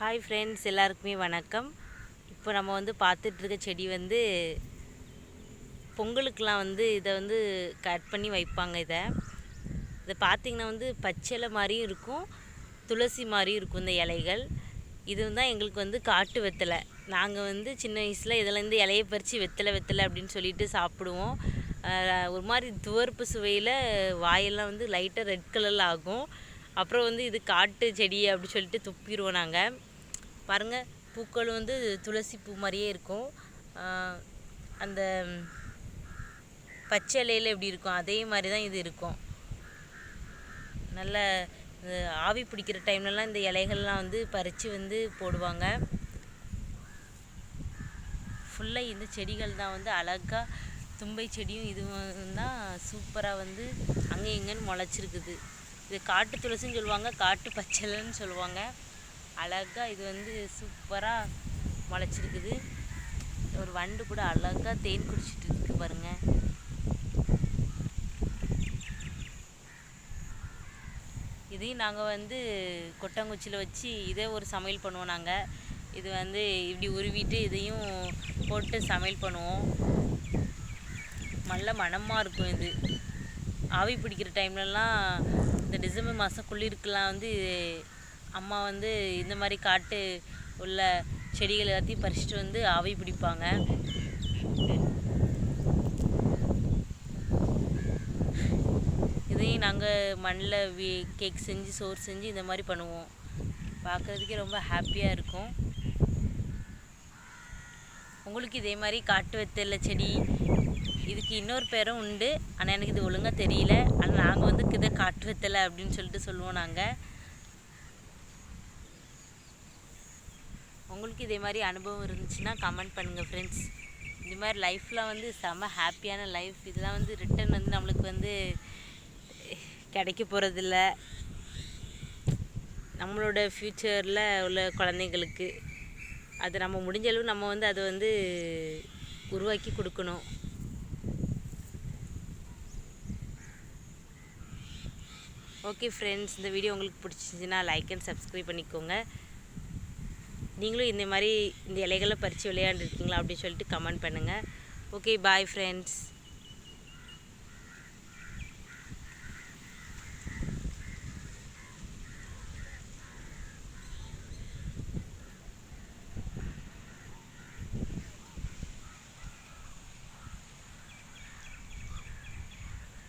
Hi friends எல்லாருக்குமே வணக்கம். இப்போ நம்ம வந்து பார்த்துட்ருக்க செடி வந்து பொங்கலுக்கெலாம் வந்து இதை வந்து கட் பண்ணி வைப்பாங்க இதை. இதை பார்த்திங்கன்னா வந்து பச்சிலை மாதிரியும் இருக்கும் துளசி மாதிரியும் இருக்கும் இந்த இலைகள். இது தான் எங்களுக்கு வந்து காட்டு வெத்தலை. நாங்கள் வந்து சின்ன வயசில் இதிலேருந்து இலையை பறித்து வெத்தலை வெத்தலை அப்படின்னு சொல்லிட்டு சாப்பிடுவோம். ஒரு மாதிரி துவர்ப்பு சுவையில் வாயெல்லாம் வந்து லைட்டாக ரெட் கலரில் ஆகும். அப்புறம் வந்து இது காட்டு செடி அப்படி சொல்லிட்டு துப்பிடுவோம் நாங்கள் பாருங்கள் பூக்கள் வந்து துளசி பூ மாதிரியே இருக்கும். அந்த பச்சை இலையில் எப்படி இருக்கும்? அதே மாதிரி தான் இது இருக்கும். நல்ல ஆவி பிடிக்கிற டைம்லலாம் இந்த இலைகள்லாம் வந்து பறித்து வந்து போடுவாங்க. ஃபுல்லாக இந்த செடிகள் தான் வந்து அழகாக தும்பை செடியும் இதுவும் தான் சூப்பராக வந்து அங்கே இங்கேன்னு முளைச்சிருக்குது. இது காட்டு துளசின்னு சொல்லுவாங்க காட்டு பச்சைலன்னு சொல்லுவாங்க. அழகாக இது வந்து சூப்பராக முளைச்சிருக்குது. ஒரு வண்டு கூட அழகாக தேன் குடிச்சிட்டு இருக்கு பாருங்க. இதையும் நாங்கள் வந்து கொட்டாங்குச்சியில் வச்சு இதே ஒரு சமையல் பண்ணுவோம் நாங்கள் இது வந்து இப்படி உருவிட்டு இதையும் போட்டு சமையல் பண்ணுவோம். நல்ல மணமாக இருக்கும் இது. ஆவி பிடிக்கிற டைம்லலாம் இந்த டிசம்பர் மாதம் குளிருக்கெலாம் வந்து அம்மா வந்து இந்த மாதிரி காட்டு உள்ள செடிகள் எல்லாத்தையும் பறிச்சுட்டு வந்து ஆவி பிடிப்பாங்க. இதையும் நாங்கள் மண்ணில் வீ கேக் செஞ்சு சோறு செஞ்சு இந்த மாதிரி பண்ணுவோம். பார்க்குறதுக்கே ரொம்ப ஹாப்பியாக இருக்கும். உங்களுக்கு இதே மாதிரி காட்டு வெத்தல செடி இதுக்கு இன்னொரு பேரும் உண்டு. ஆனால் எனக்கு இது ஒழுங்காக தெரியல. ஆனால் நாங்கள் வந்து இதை காட்டு வெத்தலை அப்படின்னு சொல்லிட்டு சொல்லுவோம் நாங்கள் உங்களுக்கு இதே மாதிரி அனுபவம் இருந்துச்சுன்னா கமெண்ட் பண்ணுங்கள் ஃப்ரெண்ட்ஸ் இந்த மாதிரி லைஃப்லாம் வந்து செம்ம ஹாப்பியான லைஃப் இதெல்லாம் வந்து ரிட்டன் வந்து நம்மளுக்கு வந்து கிடைக்க போகிறதில்ல நம்மளோட ஃப்யூச்சரில் உள்ள குழந்தைங்களுக்கு அது நம்ம முடிஞ்ச அளவு நம்ம வந்து அதை வந்து உருவாக்கி கொடுக்கணும். ஓகே ஃப்ரெண்ட்ஸ் இந்த வீடியோ உங்களுக்கு பிடிச்சிருந்துச்சின்னா லைக் அண்ட் சப்ஸ்கிரைப் பண்ணிக்கோங்க. நீங்களும் இந்த மாதிரி இந்த இலைகளை பறித்து விளையாண்டுருக்கீங்களா அப்படின்னு சொல்லிட்டு கமெண்ட் பண்ணுங்கள் ஓகே பாய் ஃப்ரெண்ட்ஸ்